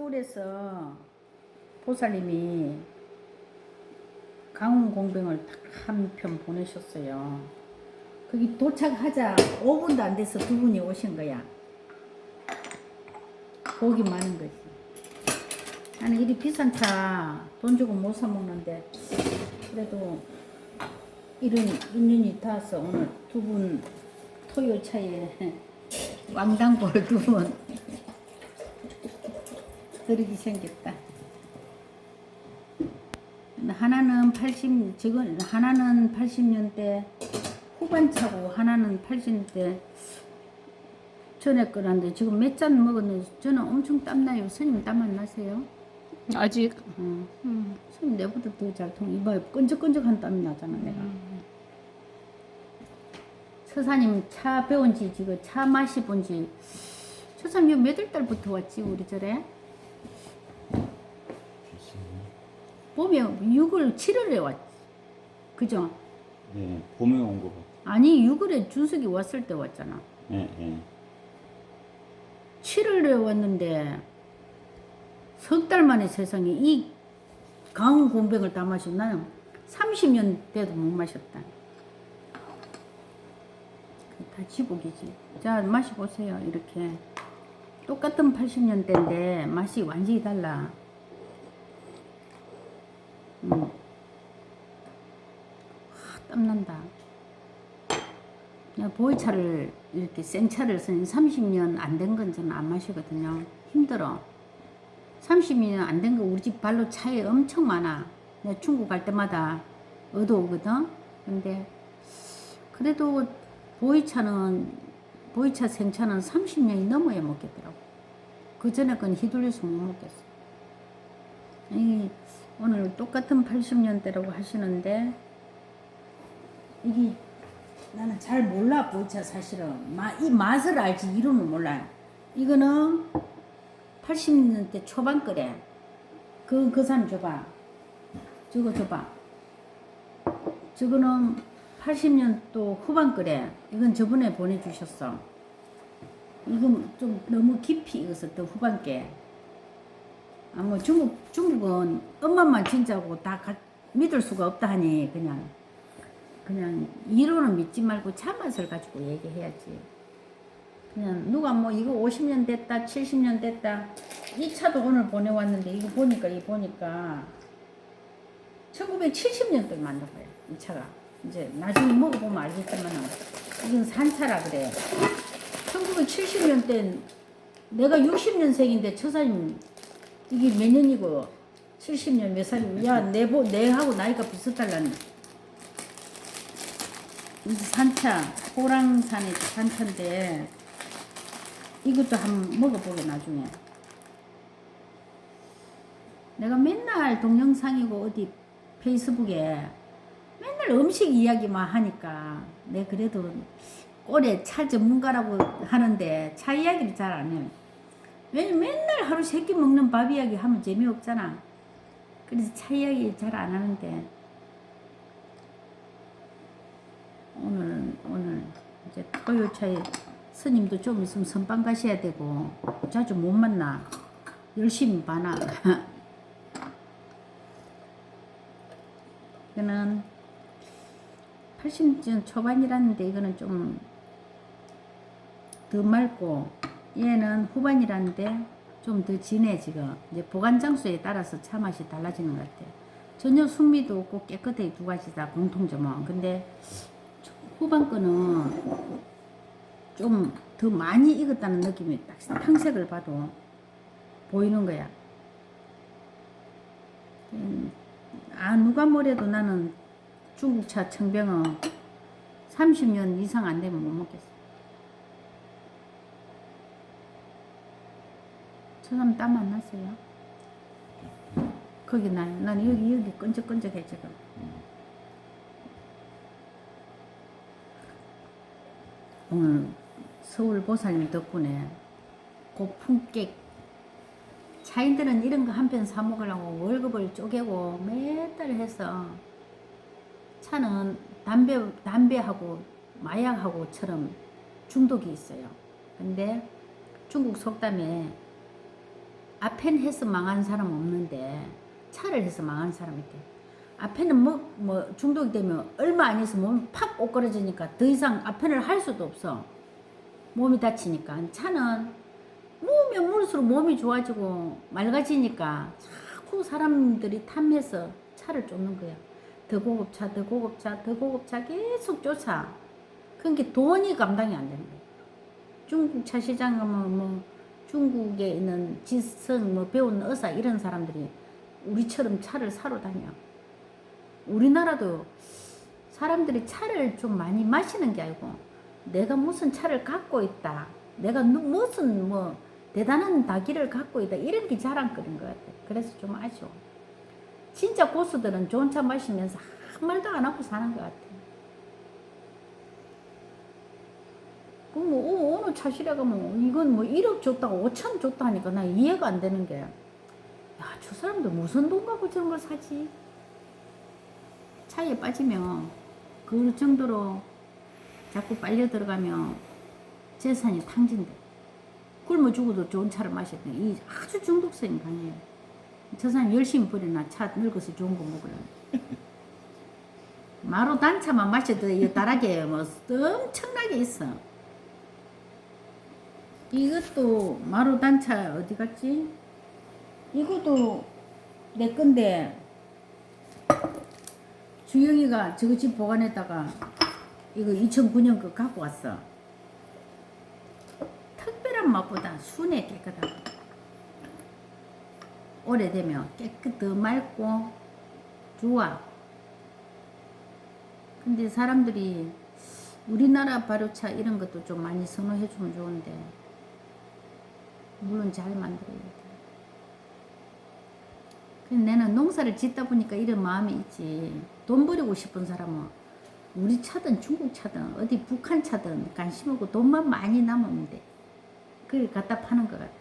서울에서 보살님이 강원 공병을 딱 한 편 보내셨어요. 거기 도착하자 5분도 안 돼서 두 분이 오신 거야. 복이 많은 거지. 나는 이리 비싼 차 돈 주고 못 사 먹는데 그래도 이런 인연이 닿아서 오늘 두 분 토요 차에 왕당볼 두분 드리기 생겼다. 하나는 80, 지금 하나는 80년대 후반 차고 하나는 80년대 전에 거란데 지금 몇 잔 먹었는데 저는 엄청 땀나요. 스님 땀 안 나세요? 아직 어. 음. 스님 내보다 더 잘 통. 이봐요. 끈적끈적한 땀이 나잖아 내가. 서사님 차 배운 지 지금 차 마시 본지 서사님 몇월 달부터 왔지 우리 절에? 봄에 6월 7월에 왔지. 그죠? 네, 봄에 온 거 같아. 아니 6월에 준석이 왔을 때 왔잖아. 예, 예. 7월에 왔는데 석 달 만에 세상에 이 강원 공백을 다 마셨 나는 30년 돼도 못 마셨다. 다 지복이지. 자 마셔보세요 이렇게 똑같은 80년대인데 맛이 완전히 달라. 음. 하, 땀난다. 보이차를 이렇게 센 차를 쓴 30년 안 된 건 저는 안 마시거든요. 힘들어. 30년 안 된 거 우리 집 발로 차에 엄청 많아. 내가 중국 갈 때마다 얻어오거든. 근데 그래도 보이차는 보이차 생차는 30년이 넘어야 먹겠더라고. 그 전에 건 휘둘려서 못 먹겠어. 이 오늘 똑같은 80년대라고 하시는데 이게 나는 잘 몰라 보이차 사실은 마, 이 맛을 알지 이름을 몰라요. 이거는 80년대 초반 거래. 그, 그 사람 줘봐. 저거 줘봐. 저거는 80년도 후반 거래. 이건 저번에 보내주셨어. 이건 좀 너무 깊이 익어서 더 후반 게. 아, 뭐 중국, 중국은 엄마만 진짜고 다 가, 믿을 수가 없다 하니 그냥 그냥 이론은 믿지 말고 참맛을 가지고 얘기해야지. 그냥 누가 뭐 이거 50년 됐다, 70년 됐다. 이 차도 오늘 보내왔는데 이거 보니까 이 보니까 1970년도에 만든 거야. 이 차가. 이제 나중에 먹어보면 알겠지만 이건 산차라 그래. 1970년대 내가 60년생인데 처사님 이게 몇 년이고 70년 몇 살이고 야 내보 내하고 나이가 비슷달라네. 이 산차 호랑산의 산차인데 이것도 한번 먹어보게 나중에 내가 맨날 동영상이고 어디 페이스북에 맨날 음식 이야기만 하니까 내 그래도 올해 차 전문가라고 하는데 차 이야기를 잘 안 해. 왜냐면 맨날 하루 세 끼 먹는 밥 이야기 하면 재미없잖아. 그래서 차 이야기 잘 안 하는데 오늘 오늘 이제 토요차에 스님도 좀 있으면 선방 가셔야 되고 자주 못 만나 열심히 봐나 이거는 80년 초반이라는데 이거는 좀 더 맑고 얘는 후반이라는데 좀 더 진해 지금 이제 보관 장소에 따라서 차 맛이 달라지는 것 같아 전혀 순미도 없고 깨끗하게 두 가지 다 공통점은 근데 후반 거는 좀 더 많이 익었다는 느낌이 딱 탕색을 봐도 보이는 거야. 음, 아 누가 뭐래도 나는 중국차 청병은 30년 이상 안 되면 못 먹겠어. 저 사람 땀 안 났어요? 거기 나요. 나는 여기 여기 끈적끈적해 지금. 오늘 서울 보살님 덕분에 고품격 차인들은 이런 거 한 편 사 먹으려고 월급을 쪼개고 매달 해서 차는 담배 담배하고 마약하고처럼 중독이 있어요. 근데 중국 속담에 앞에는 해서 망한 사람 없는데 차를 해서 망한 사람 있대. 앞에는 뭐, 뭐 중독이 되면 얼마 안 해서 몸이 팍 오그라지니까 더 이상 앞에를 할 수도 없어. 몸이 다치니까. 차는 모으면 물수록 몸이 좋아지고 맑아지니까 자꾸 사람들이 탐해서 차를 쫓는 거야. 더 고급차, 더 고급차, 더 고급차 계속 쫓아. 그게 돈이 감당이 안 되는 거야. 중국 차 시장 가면 뭐 중국에 있는 지성 뭐 배운 의사 이런 사람들이 우리처럼 차를 사러 다녀. 우리나라도 사람들이 차를 좀 많이 마시는 게 아니고 내가 무슨 차를 갖고 있다. 내가 누- 무슨 뭐 대단한 다기를 갖고 있다. 이런 게 자랑거리인 것 같아. 그래서 좀 아쉬워. 진짜 고수들은 좋은 차 마시면서 아무 말도 안 하고 사는 것 같아. 그럼 뭐, 어, 어느 차시래 가면 이건 뭐 1억 줬다가 5천 줬다 하니까 나 이해가 안 되는 게. 야, 저 사람들 무슨 돈 갖고 저런 걸 사지? 차에 빠지면 그 정도로 자꾸 빨려 들어가면 재산이 탕진돼. 굶어 죽어도 좋은 차를 마셨더니 이 아주 중독성이 강해요. 저 사람 열심히 버려놔 차 늙어서 좋은 거 먹으려고. 마루 단차만 마셔도 이 다락에 뭐 엄청나게 있어. 이것도 마루 단차 어디 갔지? 이것도 내 건데 주영이가 저거 집 보관했다가 이거 2009년 거 갖고 왔어. 특별한 맛보다 순해 깨끗하고 오래되면 깨끗 더 맑고 좋아. 근데 사람들이 우리나라 발효차 이런 것도 좀 많이 선호해 주면 좋은데 물론 잘 만들어야 돼. 근데 나는 농사를 짓다 보니까 이런 마음이 있지. 돈 버리고 싶은 사람은 우리 차든 중국 차든 어디 북한 차든 관심 없고 돈만 많이 남으면 돼. 그걸 갖다 파는 것 같아.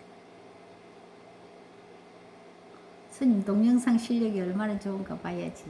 스님 동영상 실력이 얼마나 좋은가 봐야지.